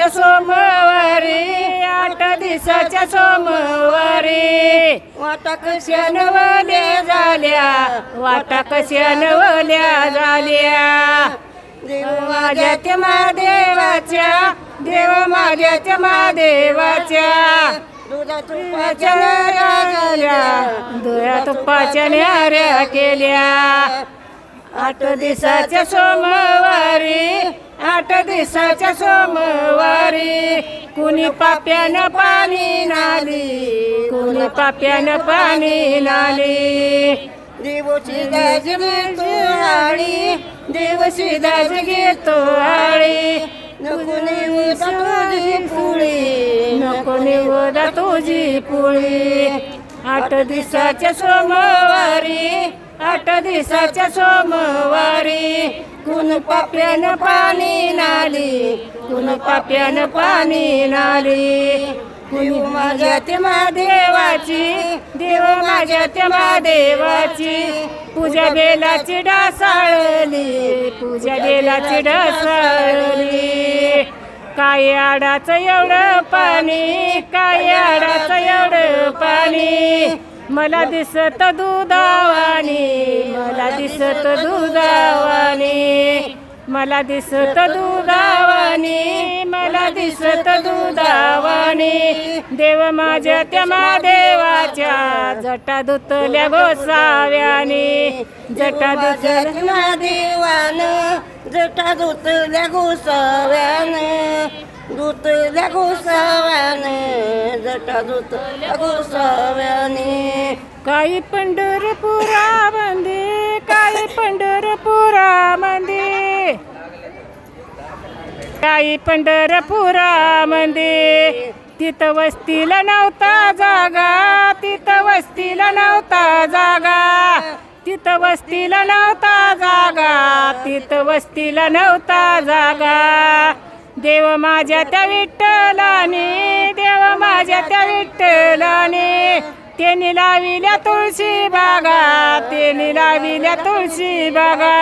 दिसाच्या सोमवारी आठ दिसाच्या सोमवारी. वाटा कशा नवल्या झाल्या वाटा कशा नवल्या झाल्या. देव माझ्या त्या महादेवाच्या देव माझ्या त्या महादेवाच्या दुधा तुपाच्या न्याऱ्या दुधा तुपाच्या न्याऱ्या केल्या. आठ दिवसाच्या सोमवारी आठ दिवसाच्या सोमवारी. कुणी पाप्यानं पाणी नाली कुणी पाप्यानं पाणी नाली. देवची दाज घेतो आळी देवची दाज घेतो आळी. नको निवदा तुझी पुळी नको निवदा तुझी पुळी. आठ दिवसाच्या सोमवारी आठ दिवसाच्या सोमवारी. कुण पाप्यानं पाणी नाली कुण पाप्यानं पाणी नाली. कुणी माझ्या ते महादेवाची देव माझ्या ते महादेवाची पूजा बेलाची डासाळली पूजा बेलाची डासाळली काय आडाचं एवढं पाणी काय आडाचं एवढं पाणी. मला दिसत दुधावानी मला दिसत दुधावानी मला दिसत दुधावानी मला दिसत दुधावानी देव माझ्या त्या महादेवाच्या जटा धुतल्या गोसाव्याने. जटा धुतल्या देवान जटा धुतल्या गोसाव्यान. धुतल्या गोसाव्याने जटा धुतल्या गोसाव्याने काही पंढरपुरा मंदी काही पंढरपुरा मंदी। काही पंढरपुरा मंदी तिथं वस्तीला नव्हता जागा तिथं वस्तीला नव्हता जागा। तिथं वस्तीला नव्हता जागा तिथं वस्तीला नव्हता जागा। देव माझ्या त्या विठ्ठलाने देव माझ्या त्या विठ्ठलाने त्यांनी लाविल्या तुळशी बागा त्यांनी लाविल्या तुळशी बागा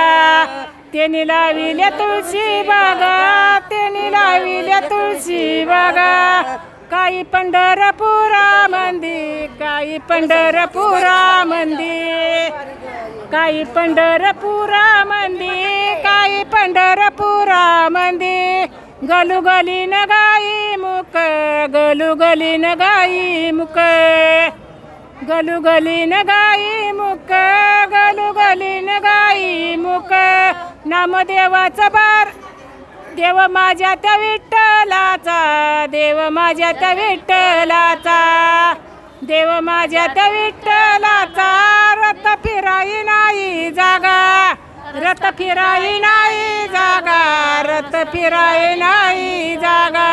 त्यांनी लाविल्या तुळशी बागा त्यांनी लाविल्या तुळशी बागा. काही पंढरपुरा मंदिर काही पंढरपुरा मंदिर काही पंढरपुरा मंदिर काही पंढरपुरा मंदिर गलुगली न गाई मुक गलुगली न गाई मुक. गलुगली न गाई मुक गलुगली न गाई मुक. नामदेवाचा बार देव माझ्या त्या विठ्ठलाचा देव माझ्या त्या विठ्ठलाचा. देव माझ्या त्या विठ्ठलाचा रथ फिराई नाही जागा. रथ फिराई नाही जागा रथ फिराई नाही जागा.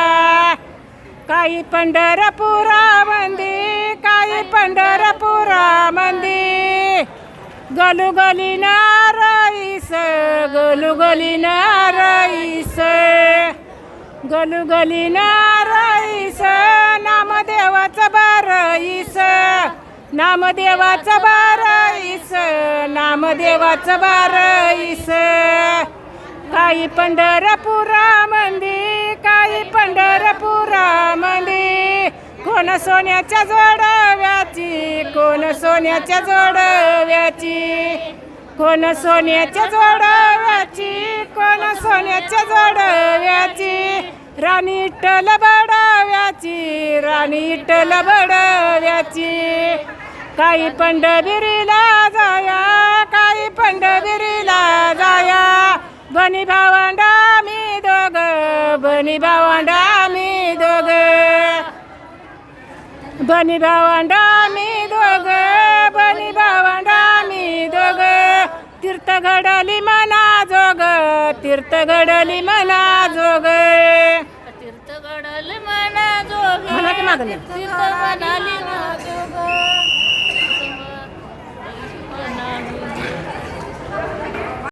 काही पंढरपुरा मंदी काही पंढरपुरा मंदी. गलू गली नाराईस गलू गली नारईस. गलू गली नाराईस नामदेवाचं बाराईस. नामदेवाचं बाराईस. नामदेवाचं बारईस काही पंढरपुरा मंदी काही पंढरपुरा मंदी. कोण सोन्याच्या जोडव्याची कोण सोन्याच्या जोडव्याची. कोण सोन्याच्या जोडव्याची कोण सोन्याच्या जोडव्याची. राणी टल बडव्याची राणी टल बडव्याची. काही पंढरगिरीला जाया काही पंढरगिरीला जाया बनी भावंडा मी दोघ बनी भावंडा मी दोघ बनी भावंडा मी दोघ बनी भावंडा मी दोघ तीर्थ घडली मना जोग तीर्थ घडली मना जोग तीर्थ घडल मना जोग. तीर्थ म्हणाली.